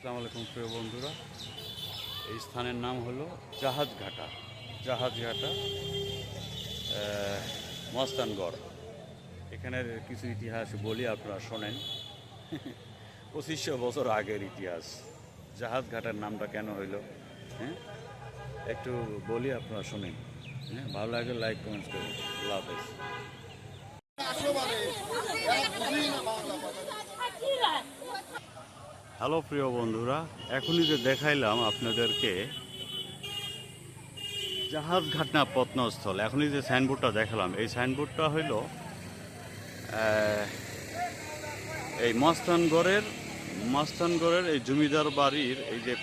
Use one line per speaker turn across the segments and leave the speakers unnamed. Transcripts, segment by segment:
আসসালামু আলাইকুম প্রিয় বন্ধুরা। এই স্থানের নাম হলো জাহাজঘাটা। জাহাজঘাটা মস্তানগড়। এখানের কিছু ইতিহাস বলি আপনারা শোনেন। পঁচিশশো বছর আগের ইতিহাস। জাহাজঘাটার নামটা কেন হইল হ্যাঁ? একটু বলি আপনারা শোনেন হ্যাঁ? ভালো লাগে লাইক কমেন্টস করুন। আল্লাহ হাফেজ। হ্যালো প্রিয় বন্ধুরা, এখনই যে দেখাইলাম আপনাদেরকে জাহাজ ঘাটনা প্রত্নস্থল এখনই যে সাইনবোর্ডটা দেখালাম, এই সাইনবোর্ডটা হইল এই মস্তানগড়ের মস্তানগড়ের এই জমিদার বাড়ির এই যে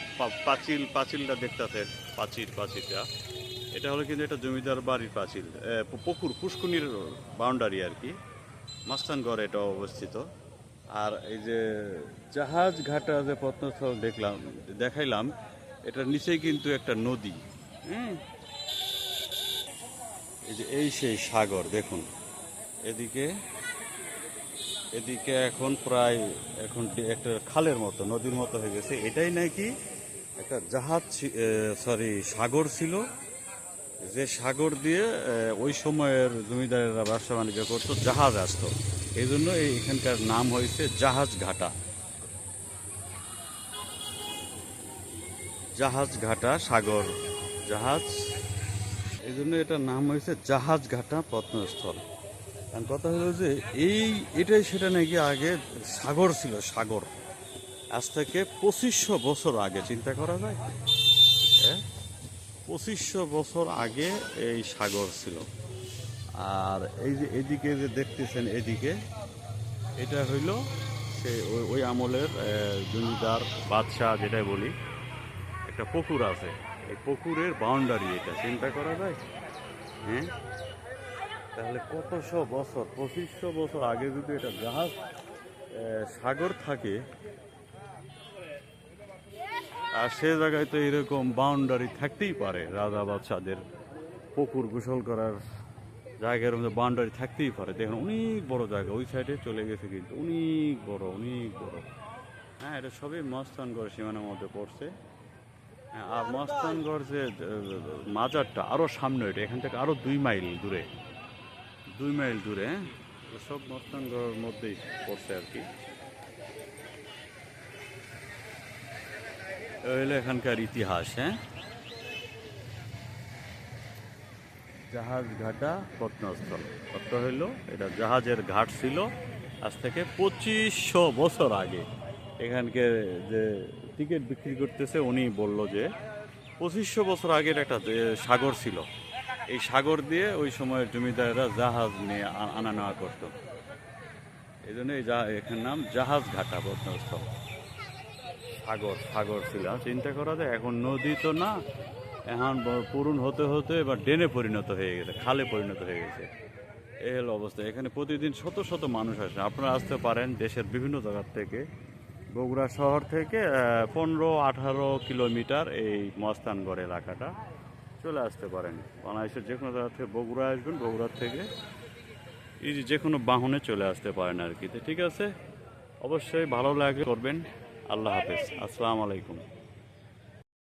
পাঁচিল, পাঁচিলটা দেখতেছে, পাঁচিল, পাঁচিলটা। এটা হলো কিন্তু এটা জমিদার বাড়ির পাঁচিল পুকুর পুষ্কুনির বাউন্ডারি আর কি। মস্তানগড় এটা অবস্থিত। আর এই যে জাহাজ ঘাটা যে প্রত্নস্থল দেখলাম দেখাইলাম এটার নিচেই কিন্তু একটা নদী। হ্যাঁ এই যে এই সেই সাগর দেখুন। এদিকে এদিকে এখন প্রায় এখন একটা খালের মতো নদীর মতো হয়ে গেছে। এটাই নাকি একটা জাহাজ সরি সাগর ছিল। যে সাগর দিয়ে ওই সময়ের জমিদারেরা ব্যবসা বাণিজ্য করতো জাহাজ আসতো। এই জন্য এখানকার নাম হয়েছে জাহাজ ঘাটা। জাহাজ ঘাটা সাগর জাহাজ। এই জন্য এটার নাম হয়েছে জাহাজ ঘাটা প্রত্নস্থল। কারণ কথা হলো যে এই এটাই সেটা নাকি আগে সাগর ছিল, সাগর। আজ থেকে পঁচিশশো বছর আগে, চিন্তা করা যায়? হ্যাঁ? পঁচিশশো বছর আগে এই সাগর ছিল। আর এই যে এদিকে যে দেখতেছেন এদিকে, এটা হইল সে ওই আমলের জমিদার বাদশাহ যেটাই বলি, একটা পুকুর আছে। এই পুকুরের বাউন্ডারি এটা, চিন্তা করা যায়? হ্যাঁ? তাহলে কতশো বছর পঁচিশশো বছর আগে যদি এটা জাহাজ সাগর থাকে, আর সে জায়গায় তো এরকম বাউন্ডারি থাকতেই পারে, রাজা বাদশাদের পুকুর গোসল করার জায়গার মধ্যে বাউন্ডারি থাকতেই পারে। দেখুন অনেক বড় জায়গা ওই সাইডে চলে গেছে কিন্তু অনেক বড় অনেক বড়। হ্যাঁ এটা সবই মস্তানগড় সীমানার মধ্যে পড়ছে। হ্যাঁ, আর মস্তানগড় যে মাজারটা আরও সামনে এটা এখান থেকে আরও দুই মাইল দূরে। দুই মাইল দূরে হ্যাঁ সব মস্তানগড়ের মধ্যেই পড়ছে আর কি। এখানকার ইতিহাস হ্যাঁ। জাহাজ ঘাটা প্রত্নস্থল কত হইল, এটা জাহাজের ঘাট ছিল আজ থেকে পঁচিশশো বছর আগে। এখানকে যে টিকিট বিক্রি করতেছে, উনি বলল যে পঁচিশশো বছর আগের একটা সাগর ছিল, এই সাগর দিয়ে ওই সময়ের জমিদারেরা জাহাজ নিয়ে আনা নেওয়া করত। এই জন্য এই এখানে নাম জাহাজ ঘাটা প্রত্নস্থল সাগর সাগর ছিল। চিন্তা করা যায়, এখন নদী তো না এখন পূরণ হতে হতে এবার ডেনে পরিণত হয়ে গেছে, খালে পরিণত হয়ে গেছে। এই হলো অবস্থা। এখানে প্রতিদিন শত শত মানুষ আসে। আপনারা আসতে পারেন দেশের বিভিন্ন জায়গার থেকে। বগুড়া শহর থেকে পনেরো, আঠারো কিলোমিটার এই মস্তানগড় এলাকাটা চলে আসতে পারেন। বাংলাদেশের যে কোনো জায়গা থেকে বগুড়া আসবেন বগুড়ার থেকে এই যে কোনো বাহনে চলে আসতে পারেন আর কি। ঠিক আছে, অবশ্যই ভালো লাগে, করবেন। আল্লাহ হাফেজ। আসসালামু আলাইকুম।